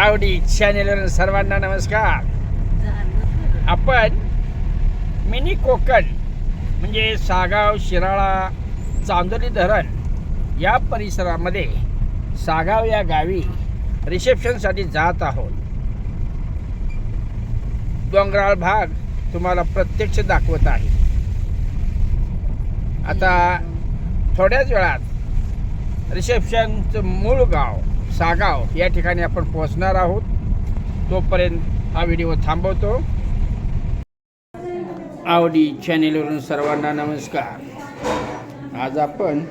आवडी चॅनेलवर सर्वांना नमस्कार. आपण मिनी कोकण म्हणजे सागाव शिराळा चांदोली धरण या परिसरामध्ये सागाव या गावी रिसेप्शनसाठी जात आहोत. डोंगराळ भाग तुम्हाला प्रत्यक्ष दाखवत आहे. आता थोड्याच वेळात रिसेप्शनचं मूळ गाव सागाव या ठिकाणी आपण पोहोचणार आहोत. तोपर्यंत हा व्हिडिओ थांबवतो. आवडी चॅनेलवरून सर्वांना नमस्कार. आज आपण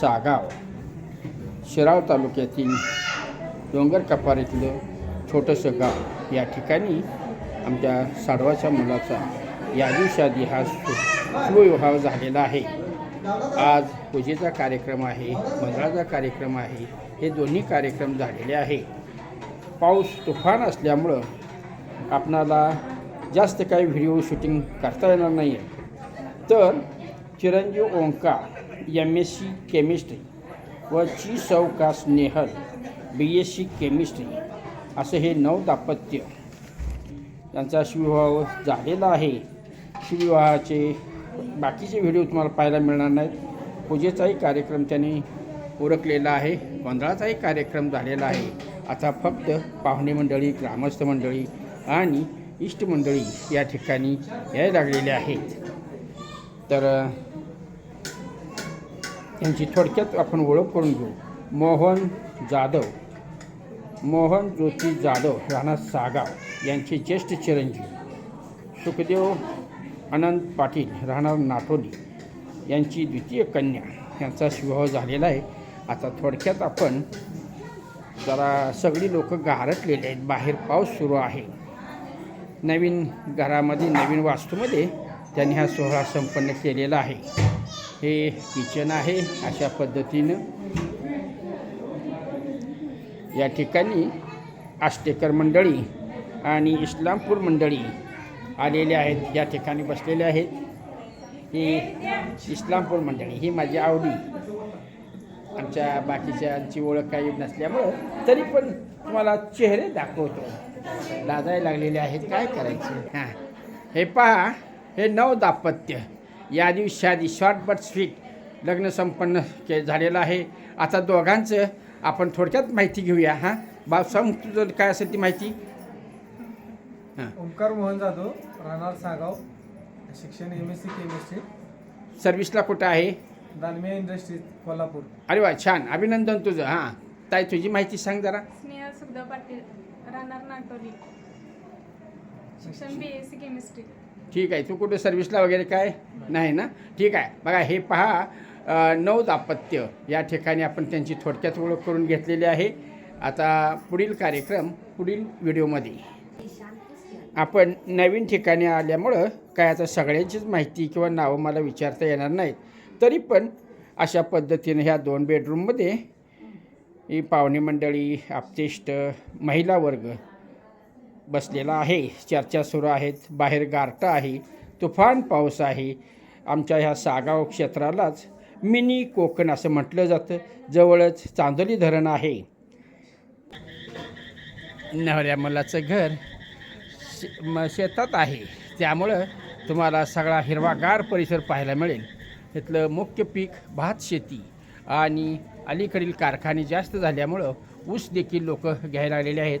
सागाव शिराव तालुक्यातील डोंगर कपारीतलं छोटंसं गाव या ठिकाणी आमच्या साडवाच्या मुलाचा यादी शादी हा सुविवाह झालेला आहे. आज पूजेचा कार्यक्रम आहे मंगळाचा कार्यक्रम आहे हे दोन्ही कार्यक्रम झालेले आहे. पाऊस तुफान असल्यामुळं आपणाला जास्त काही व्हिडिओ शूटिंग करता येणार नाही आहे तर चिरंजीव Omkar M S C chemistry व ची सौका Snehal B S C chemistry असं हे नऊ दाम्पत्य यांचा शिवविवाह झालेला आहे. शिवविवाहाचे बाकीचे व्हिडिओ तुम्हाला पाहायला मिळणार नाहीत. पूजेचाही कार्यक्रम त्यांनी उरकलेला आहे. गोंधळाचाही कार्यक्रम झालेला आहे. आता फक्त पाहुणे मंडळी ग्रामस्थ मंडळी आणि इष्ट मंडळी या ठिकाणी यायला लागलेले आहेत. तर यांची थोडक्यात आपण ओळख करून घेऊ. मोहन जाधव. मोहन ज्योती जाधव राणा सागाव यांचे ज्येष्ठ चिरंजीव. सुखदेव अनंत पाटील राहणार नाटोली यांची द्वितीय कन्या यांचा विवाह झालेला आहे. आता थोडक्यात आपण जरा सगळी लोक गारटलेली आहेत. बाहेर पाऊस सुरू आहे. नवीन घरामध्ये नवीन वास्तूमध्ये त्यांनी हा सोहळा संपन्न केलेला आहे. हे किचन आहे अशा पद्धतीनं. या ठिकाणी आष्टेकर मंडळी आणि इस्लामपूर मंडळी आलेले आहेत या ठिकाणी बसलेले आहेत ही इस्लामपूर मंडळी ही माझी आवडी. आमच्या बाकीच्यांची ओळख काही नसल्यामुळं तरी पण तुम्हाला चेहरे दाखवतो. लाजायला लागलेले आहेत काय करायचे? हां. हे पहा हे नऊ दाम्पत्य. या दिवशी आधी शॉर्ट बट स्वीट लग्न संपन्न के झालेलं आहे. आता दोघांचं आपण थोडक्यात माहिती घेऊया हां. बा सांग तुझं काय असेल ती माहिती? हां. ओंकार मोहन जाधव. राहणार सागाव. शिक्षण एम एस सी केमिस्ट्री सर्विसला कुठं आहे? दालमिया इंडस्ट्रीज कोल्हापूर. अरे वा छान. अभिनंदन तुझं. हां. ताई तुझी माहिती सांग जरा. स्नेहा सुखदा पाटील राहणार नाटोली. शिक्षण बी एस सी केमिस्ट्री ठीक आहे. तू कुठे सर्व्हिसला वगैरे काय? नाही ना? ठीक आहे. बघा हे पहा अ, नऊ दाम्पत्य या ठिकाणी आपण त्यांची थोडक्यात ओळख करून घेतलेली आहे. आता पुढील कार्यक्रम पुढील व्हिडिओमध्ये आपण नवीन ठिकाणी आल्यामुळं काय आता सगळ्यांचीच माहिती किंवा नावं मला विचारता येणार नाहीत. तरी पण अशा पद्धतीने ह्या दोन बेडरूममध्ये ही पाहुणे मंडळी आपतेष्ट महिला वर्ग बसलेला आहे. चर्चा सुरू आहेत. बाहेर गारटा आहे. तुफान पाऊस आहे. आमच्या ह्या सागाव क्षेत्रालाच मिनी कोकण असं म्हटलं जातं. जवळच चांदोली धरण आहे. नवऱ्या मुलाचं घर शे- म शेतात आहे. त्यामुळं तुम्हाला सगळा हिरवागार परिसर पाहायला मिळेल. तिथलं मुख्य पीक भात शेती आणि अलीकडील कारखाने जास्त झाल्यामुळं ऊस देखील लोक घ्यायला आलेले आहेत.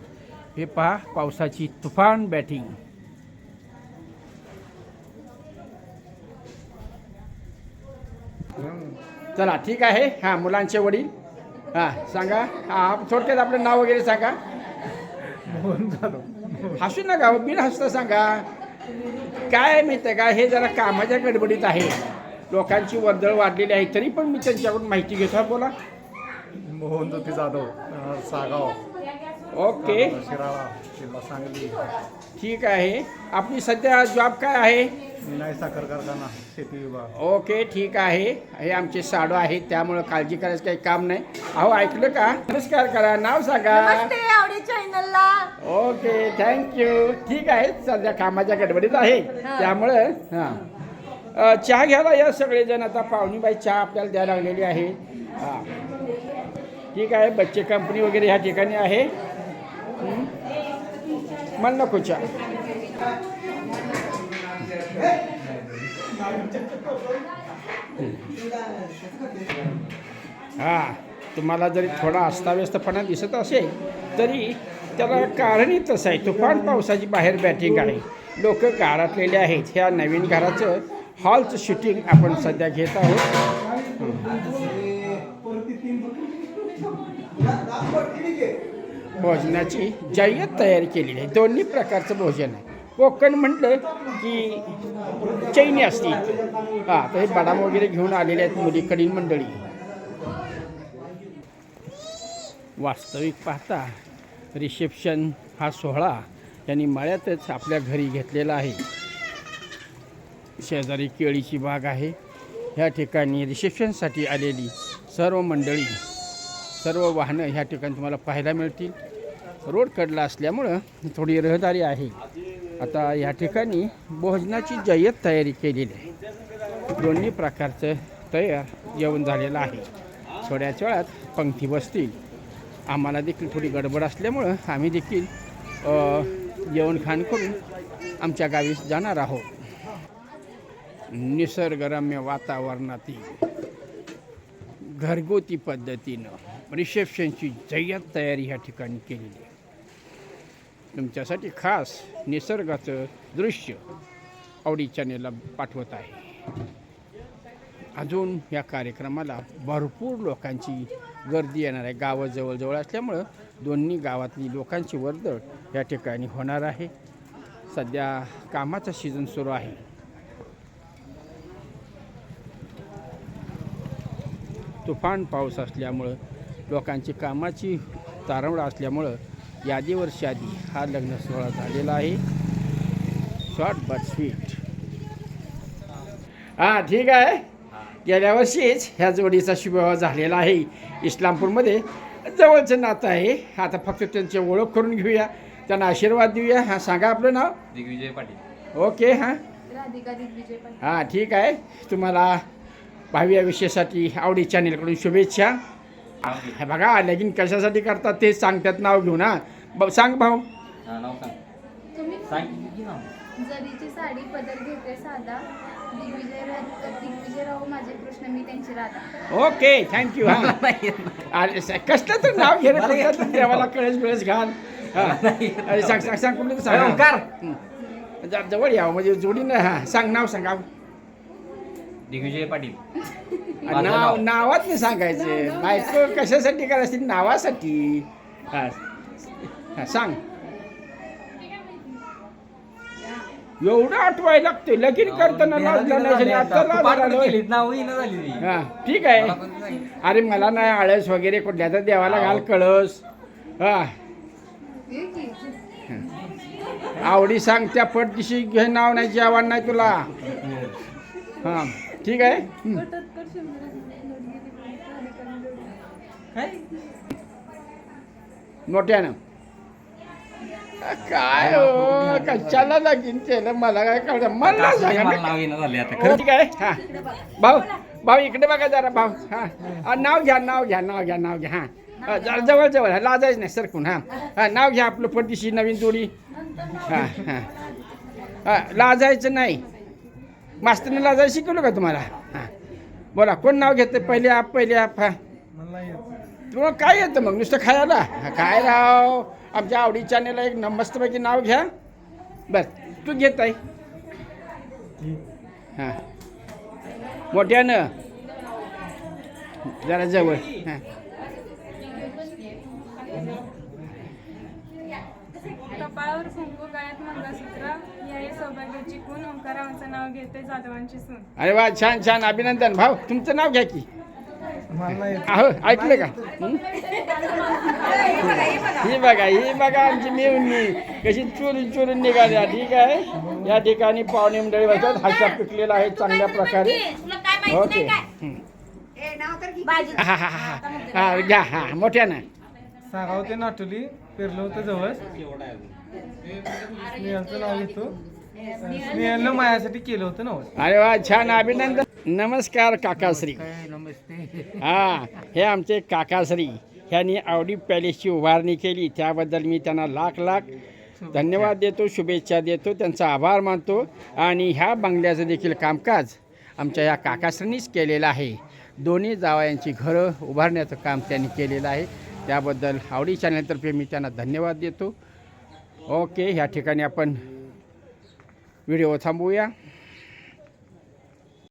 हे पहा पावसाची तुफान बॅटिंग. चला ठीक आहे. हां मुलांचे वडील. हां सांगा. हां थोडक्यात आपलं नाव वगैरे सांगा. मोहन जाधव. हसू नका बिन हसता सांगा. काय माहिती आहे का हे जरा कामाच्या गडबडीत आहे. लोकांची वर्दळ वाढलेली आहे तरी पण मी त्यांच्याकडून माहिती घेतो हा बोला. मोहन ज्योती जाधव सागाव. ओके. शिराळा जिल्हा सांगली. ठीक आहे. आपली सध्या जॉब काय आहे? विनाय साखर कारखाना शेती विभाग. ओके ठीक आहे. हे आमचे साडू आहेत त्यामुळं काळजी करायचं काही काम नाही. अहो ऐकलं का? नमस्कार करा नाव सांगा. चॅनलला ओके थँक्यू ठीक आहे सध्या कामाच्या गडबडीत आहे. त्यामुळं हां. चहा घ्यायला या सगळेजण. आता पाहुणीबाई चहा आपल्याला द्यायला लागलेली आहे. हां. ठीक आहे बच्चे कंपनी वगैरे ह्या ठिकाणी आहे. मला नको चहा. हा. तुम्हाला जरी थोडा अस्ताव्यस्तपणा दिसत असेल तरी त्याला कारणही तसं आहे. तुफान पावसाची बाहेर बॅटिंग आहे. लोक गारातलेले आहेत. ह्या नवीन घराचं हॉलचं शूटिंग आपण सध्या घेत आहोत. भोजनाची जय्यत तयारी केलेली आहे. दोन्ही प्रकारचं भोजन आहे. कोकण म्हटलं की चैनी असते. हां तर हे बदाम वगैरे घेऊन आलेले आहेत मुलीकडील मंडळी. वास्तविक पाहता रिसेप्शन हा सोहळा त्यांनी मळ्यातच आपल्या घरी घेतलेला आहे. शेजारी केळीची बाग आहे. ह्या ठिकाणी रिसेप्शनसाठी आलेली सर्व मंडळी सर्व वाहनं ह्या ठिकाणी तुम्हाला पाहायला मिळतील. रोड कडला असल्यामुळं थोडी रहदारी आहे. आता या ठिकाणी भोजनाची जय्यत तयारी केलेली आहे. दोन्ही प्रकारचं तयार जेवण झालेलं आहे. थोड्याच वेळात पंक्ती बसतील. आम्हाला देखील थोडी गडबड असल्यामुळं आम्ही देखील अ, जेवण खाण करून आमच्या गावी जाणार आहोत. निसर्गरम्य वातावरणातील घरगुती पद्धतीनं रिसेप्शनची जय्यत तयारी ह्या ठिकाणी केलेली आहे. तुमच्यासाठी खास निसर्गाचं दृश्य आवडी चॅनेलला पाठवत आहे. अजून या कार्यक्रमाला भरपूर लोकांची गर्दी येणार आहे गावं जवळजवळ असल्यामुळं दोन्ही गावातली लोकांची वर्दळ या ठिकाणी होणार आहे. सध्या कामाचा सीझन सुरू आहे. तुफान पाऊस असल्यामुळं लोकांची कामाची तारवड असल्यामुळं यादीवर शादी हा लग्न सोहळा झालेला आहे. शॉर्ट बट स्वीट हां ठीक आहे. गेल्या वर्षीच ह्या जोडीचा शुभविवाह झालेला आहे. इस्लामपूरमध्ये जवळचं नातं आहे. आता फक्त त्यांची ओळख करून घेऊया. त्यांना आशीर्वाद देऊया. हां सांगा आपलं नाव. दिग्विजय पाटील. ओके हां. राधिका दिग्विजय पण हां ठीक आहे. तुम्हाला भावी आयुष्यासाठी आवडी चॅनेलकडून शुभेच्छा. हे बघा लगीन कशासाठी करतात ते सांगतात. नाव घेऊन हां. ब सांग भाऊ. हा नाव सांग. तुम्ही सांग की नाव. जरीची साडी पदर घेते साधा. दिग्विजयराव माझे कृष्ण मी त्यांची राधा ओके थँक्यू हां. अरे स- कसलं तर नाव घे रे, कुठलं तर देवाला कळस बिळस घाल हां. अरे सांग सांग सांग कुठलं तर सांग ओंकार. जा- जवळ यावं म्हणजे जोडीनं हां सांग नाव सांगा दिग्विजय पाटील. नाव नाव. नावात नाही सांगायचं बायको कशासाठी करायची? नावासाठी. हां. हां सांग. एवढं आठवायला लागते लगीन करताना लाज लागायची आता लाज. हा ठीक आहे? अरे मला नाही आळस वगैरे कुठल्या तर देवाला घाल कळस. हा. आवडी सांग त्या पटदिशी घे नाव नाही जेवण नाही तुला. हा ठीक आहे. हं. मोठ्यानं. काय हो? कशाला लगीन केलं? मला काय कळलं? मला सांगा. मला ना. नाव येणं झाले आता खरं? ठीक आहे. हा. भाऊ भाऊ इकडे बघा जरा भाऊ. हा. नाव घ्या नाव घ्या नाव घ्या नाव घ्या. हा. जरा जवळ जवळ हा, लाजायचं नाही सरकून हा. हा नाव घ्या आपलं पटदिशी नवीन जोडी. हा हा. हा लाजायचं नाही. मास्तरने लाजायला शिकवलं का तुम्हाला? हा. बोला कोण नाव घेतं पहिले आप पहिले आप हा. मला येत तुम्हाला काय येतं? मग नुसतं खायला? काय राव? आमच्या आवडी चॅनेलला एक न- मस्तपैकी नाव घ्या. बस तू घेत आहे हां. मोठ्यानं. जरा जवळ. हां. कपाळावर कुंकू गळ्यात मंगळसूत्र या आहे सौभाग्याची खून ओंकारावांचं नाव घेते जाधवांची सून. अरे वा छान छान. अभिनंदन. भाऊ तुमचं नाव घ्या की. अहो ऐकलं का? हं? ही बघा ही बघा आमची मेवणी. कशी चोरून चोरून निघाल्या ठीक आहे. या ठिकाणी पाहुणे मंडळी बसतात. हाशा पिकलेला आहे चांगल्या प्रकारे. ओके. हं. हा हा हा हा. हा घ्या हा मोठ्यानं. सागाव ते नाटोली. पेरलं होतं जवळ स्नेहलचं नाव घेतो. स्नेहलनं मायासाठी केलं होतं ना अरे वा छान. अभिनंदन. नमस्कार काकाश्री. हा हे आमचे काकाश्री. ह्यांनी आवडी पॅलेसची उभारणी केली. त्याबद्दल मी त्यांना लाख लाख धन्यवाद देतो शुभेच्छा देतो. त्यांचा आभार मानतो. आणि ह्या बंगल्याचं देखील कामकाज आमच्या ह्या काकाश्रींनीच केलेलं आहे. दोन्ही जावयांची घरं उभारण्याचं काम त्यांनी केलेलं आहे. त्याबद्दल आवडी चॅनलतर्फे मी त्यांना धन्यवाद देतो. ओके ह्या ठिकाणी आपण व्हिडिओ थांबवूया.